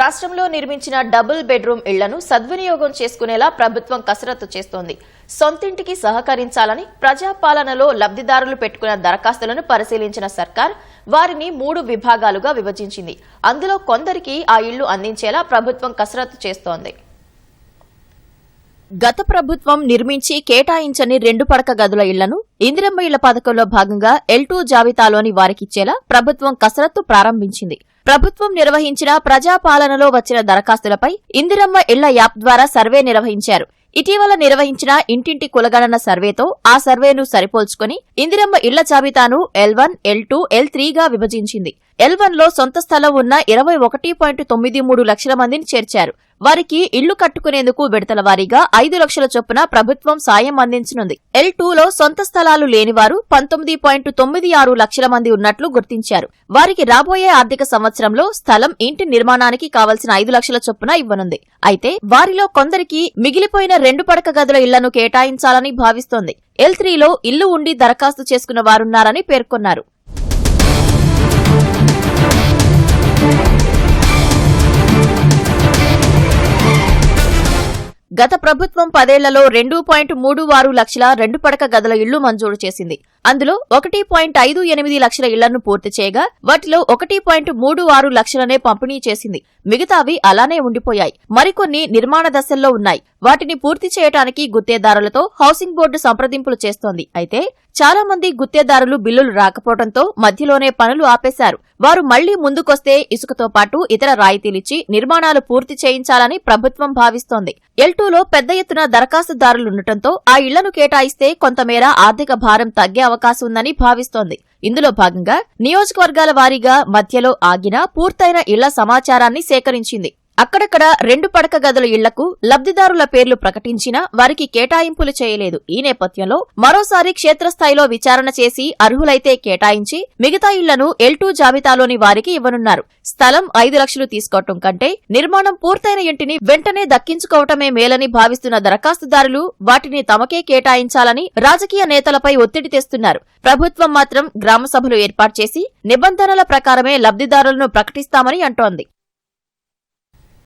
రాష్ట్రంలో నిర్మించిన double bedroom ఇళ్ళను సద్వినియోగం చేసుకునేలా ప్రభుత్వం కసరత్తు చేస్తోంది. సొంతింటికి సహకరించాలని ప్రజాపాలనలో లబ్ధిదారులు పెట్టుకున్న దరఖాస్తులను పరిశీలించిన సర్కార్ వారిని మూడు విభాగాలుగా విభజించింది. అందులో కొందరికి ఆ ఇళ్ళు అందించేలా ప్రభుత్వం కసరత్తు చేస్తోంది. గత ప్రభుత్వం నిర్మించి కేటాయించని రెండు పడక గదుల ఇళ్ళను ఇందిరమ్మ ఇళ్ళ పథకంలో భాగంగా ఎల్ టూ జాబితాలోని వారికిచ్చేలా ప్రభుత్వం కసరత్తు ప్రారంభించింది. ప్రభుత్వం నిర్వహించిన ప్రజాపాలనలో వచ్చిన దరఖాస్తులపై ఇందిరమ్మ ఇళ్ళ యాప్ ద్వారా సర్వే నిర్వహించారు. ఇటీవల నిర్వహించిన ఇంటింటి కులగణన సర్వేతో ఆ సర్వేను సరిపోల్చుకుని ఇందిరమ్మ ఇళ్ళ జాబితాను L one L two L త్రీగా విభజించింది. ఎల్లో సొంత స్థలం ఉన్న ఇరవై ఒకటి పాయింట్ తొమ్మిది మూడు లక్షల మందిని చేర్చారు. వారికి ఇళ్ళు కట్టుకునేందుకు విడతల వారీగా ఐదు లక్షల చొప్పున ప్రభుత్వం సాయం అందించనుంది. ఎల్ టూలో సొంత స్థలాలు లేనివారు పంతొమ్మిది పాయింట్ తొమ్మిది ఆరు లక్షల మంది ఉన్నట్లు గుర్తించారు. వారికి రాబోయే ఆర్థిక సంవత్సరంలో స్థలం ఇంటి నిర్మాణానికి కావలసిన ఐదు లక్షల చొప్పున ఇవ్వనుంది. అయితే వారిలో కొందరికి మిగిలిపోయిన రెండు పడక గదుల ఇళ్ళను కేటాయించాలని భావిస్తోంది. ఎల్ త్రీలో ఇల్లు ఉండి దరఖాస్తు చేసుకున్న వారున్నారని పేర్కొన్నారు. గత ప్రభుత్వం పదేళ్ళలో రెండు పాయింట్ మూడు ఆరు లక్షల రెండు పడక గదుల ఇళ్ళు మంజూరు చేసింది. అందులో ఒకటి పాయింట్ ఐదు ఎనిమిది లక్షల ఇళ్ళను పూర్తి చేయగా వాటిలో ఒకటి పాయింట్ మూడు ఆరు లక్షలనే పంపిణీ చేసింది. మిగతావి అలానే ఉండిపోయాయి. మరికొన్ని నిర్మాణ దశల్లో ఉన్నాయి. వాటిని పూర్తి చేయడానికి గుత్తేదారులతో హౌసింగ్ బోర్డు సంప్రదింపులు చేస్తోంది. అయితే చాలా మంది గుత్తేదారులు బిల్లులు రాకపోవడంతో మధ్యలోనే పనులు ఆపేశారు. వారు మళ్ళీ ముందుకొస్తే ఇసుకతో పాటు ఇతర రాయితీలిచ్చి నిర్మాణాలు పూర్తి చేయించాలని ప్రభుత్వం భావిస్తోంది. ఎల్ టూలో పెద్ద ఎత్తున దరఖాస్తుదారులుండటంతో ఆ ఇళ్ళను కేటాయిస్తే కొంతమేర ఆర్థిక భారం తగ్గే అవకాశం ఉందని భావిస్తోంది. ఇందులో భాగంగా నియోజకవర్గాల వారీగా మధ్యలో ఆగిన పూర్తయిన ఇళ్ళ సమాచారాన్ని సేకరించింది. అక్కడక్కడ రెండు పడక గదుల ఇళ్ళకు లబ్ధిదారుల పేర్లు ప్రకటించినా వారికి కేటాయింపులు చేయలేదు. ఈ నేపథ్యంలో మరోసారి క్షేత్రస్థాయిలో విచారణ చేసి అర్హులైతే కేటాయించి మిగతా ఇళ్ళను ఎల్ టూ జాబితాలోని వారికి ఇవ్వనున్నారు. స్థలం ఐదు లక్షలు తీసుకోవటం కంటే నిర్మాణం పూర్తయిన ఇంటిని వెంటనే దక్కించుకోవటమే మేలని భావిస్తున్న దరఖాస్తుదారులు వాటిని తమకే కేటాయించాలని రాజకీయ నేతలపై ఒత్తిడి తెస్తున్నారు. ప్రభుత్వం మాత్రం గ్రామ సభలు ఏర్పాటు చేసి నిబంధనల ప్రకారమే లబ్ధిదారులను ప్రకటిస్తామని అంటోంది.